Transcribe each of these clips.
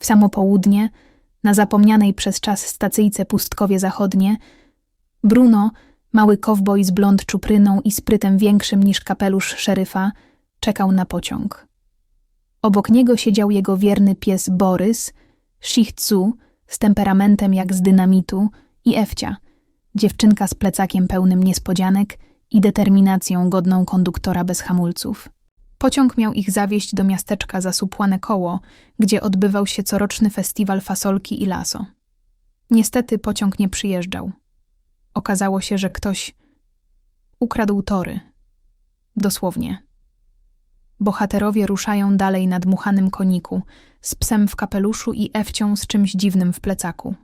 W samo południe, na zapomnianej przez czas stacyjce Pustkowie Zachodnie, Bruno, mały kowboj z blond czupryną i sprytem większym niż kapelusz szeryfa, czekał na pociąg. Obok niego siedział jego wierny pies Borys, Shih Tzu, z temperamentem jak z dynamitu, i Ewcia, dziewczynka z plecakiem pełnym niespodzianek i determinacją godną konduktora bez hamulców. Pociąg miał ich zawieźć do miasteczka Zasupłane Koło, gdzie odbywał się coroczny festiwal fasolki i laso. Niestety pociąg nie przyjeżdżał. Okazało się, że ktoś ukradł tory. Dosłownie. Bohaterowie ruszają dalej na dmuchanym koniku, z psem w kapeluszu i Ewcią z czymś dziwnym w plecaku.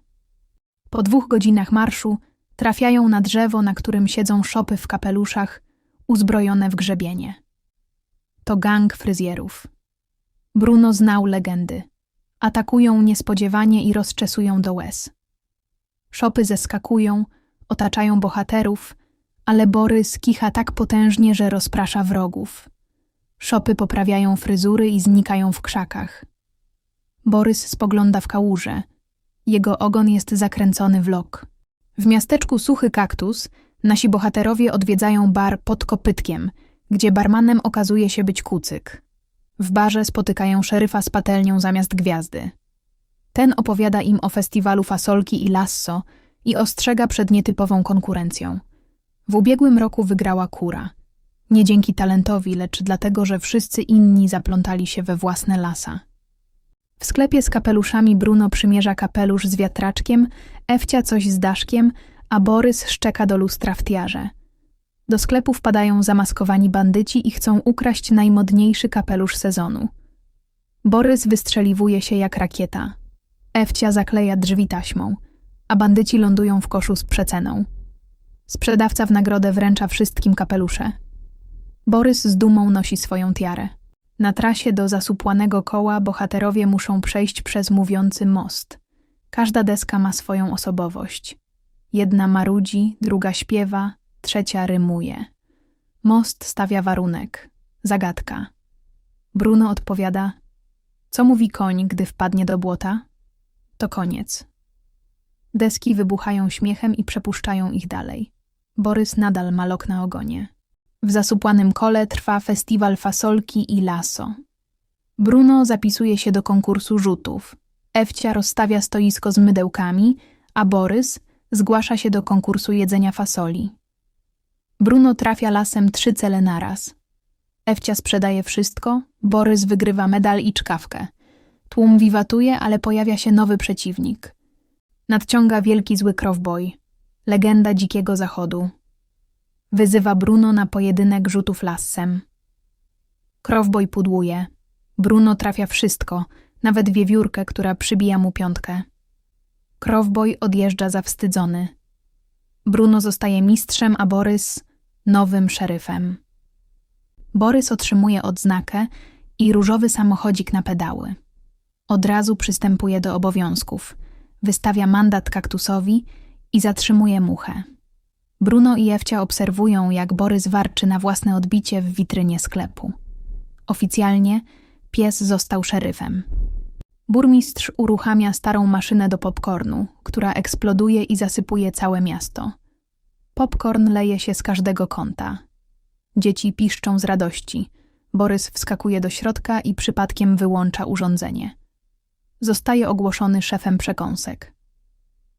Po dwóch godzinach marszu trafiają na drzewo, na którym siedzą szopy w kapeluszach, uzbrojone w grzebienie. To gang fryzjerów. Bruno znał legendy. Atakują niespodziewanie i rozczesują do łez. Szopy zeskakują, otaczają bohaterów, ale Borys kicha tak potężnie, że rozprasza wrogów. Szopy poprawiają fryzury i znikają w krzakach. Borys spogląda w kałużę. Jego ogon jest zakręcony w lok. W miasteczku Suchy Kaktus nasi bohaterowie odwiedzają bar pod kopytkiem, gdzie barmanem okazuje się być kucyk. W barze spotykają szeryfa z patelnią zamiast gwiazdy. Ten opowiada im o festiwalu fasolki i lasso i ostrzega przed nietypową konkurencją. W ubiegłym roku wygrała kura. Nie dzięki talentowi, lecz dlatego, że wszyscy inni zaplątali się we własne lasa. W sklepie z kapeluszami Bruno przymierza kapelusz z wiatraczkiem, Ewcia coś z daszkiem, a Borys szczeka do lustra w tiarze. Do sklepu wpadają zamaskowani bandyci i chcą ukraść najmodniejszy kapelusz sezonu. Borys wystrzeliwuje się jak rakieta. Ewcia zakleja drzwi taśmą, a bandyci lądują w koszu z przeceną. Sprzedawca w nagrodę wręcza wszystkim kapelusze. Borys z dumą nosi swoją tiarę. Na trasie do zasupłanego koła bohaterowie muszą przejść przez mówiący most. Każda deska ma swoją osobowość. Jedna marudzi, druga śpiewa, trzecia rymuje. Most stawia warunek. Zagadka. Bruno odpowiada: Co mówi koń, gdy wpadnie do błota? To koniec. Deski wybuchają śmiechem i przepuszczają ich dalej. Borys nadal ma lok na ogonie. W zasupłanym kole trwa festiwal fasolki i laso. Bruno zapisuje się do konkursu rzutów. Ewcia rozstawia stoisko z mydełkami, a Borys zgłasza się do konkursu jedzenia fasoli. Bruno trafia lasem trzy cele naraz. Ewcia sprzedaje wszystko, Borys wygrywa medal i czkawkę. Tłum wiwatuje, ale pojawia się nowy przeciwnik. Nadciąga wielki zły krowboj, legenda dzikiego zachodu. Wyzywa Bruno na pojedynek rzutów lassem. Krowboj pudłuje. Bruno trafia wszystko, nawet wiewiórkę, która przybija mu piątkę. Krowboj odjeżdża zawstydzony. Bruno zostaje mistrzem, a Borys nowym szeryfem. Borys otrzymuje odznakę i różowy samochodzik na pedały. Od razu przystępuje do obowiązków. Wystawia mandat kaktusowi i zatrzymuje muchę. Bruno i Ewcia obserwują, jak Borys warczy na własne odbicie w witrynie sklepu. Oficjalnie pies został szeryfem. Burmistrz uruchamia starą maszynę do popcornu, która eksploduje i zasypuje całe miasto. Popcorn leje się z każdego kąta. Dzieci piszczą z radości. Borys wskakuje do środka i przypadkiem wyłącza urządzenie. Zostaje ogłoszony szefem przekąsek.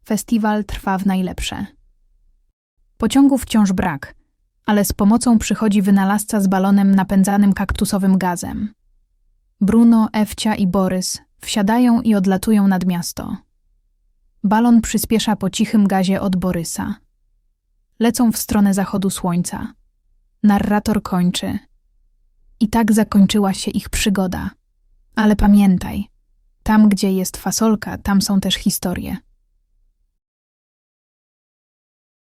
Festiwal trwa w najlepsze. Pociągów wciąż brak, ale z pomocą przychodzi wynalazca z balonem napędzanym kaktusowym gazem. Bruno, Ewcia i Borys wsiadają i odlatują nad miasto. Balon przyspiesza po cichym gazie od Borysa. Lecą w stronę zachodu słońca. Narrator kończy. I tak zakończyła się ich przygoda. Ale pamiętaj, tam gdzie jest fasolka, tam są też historie.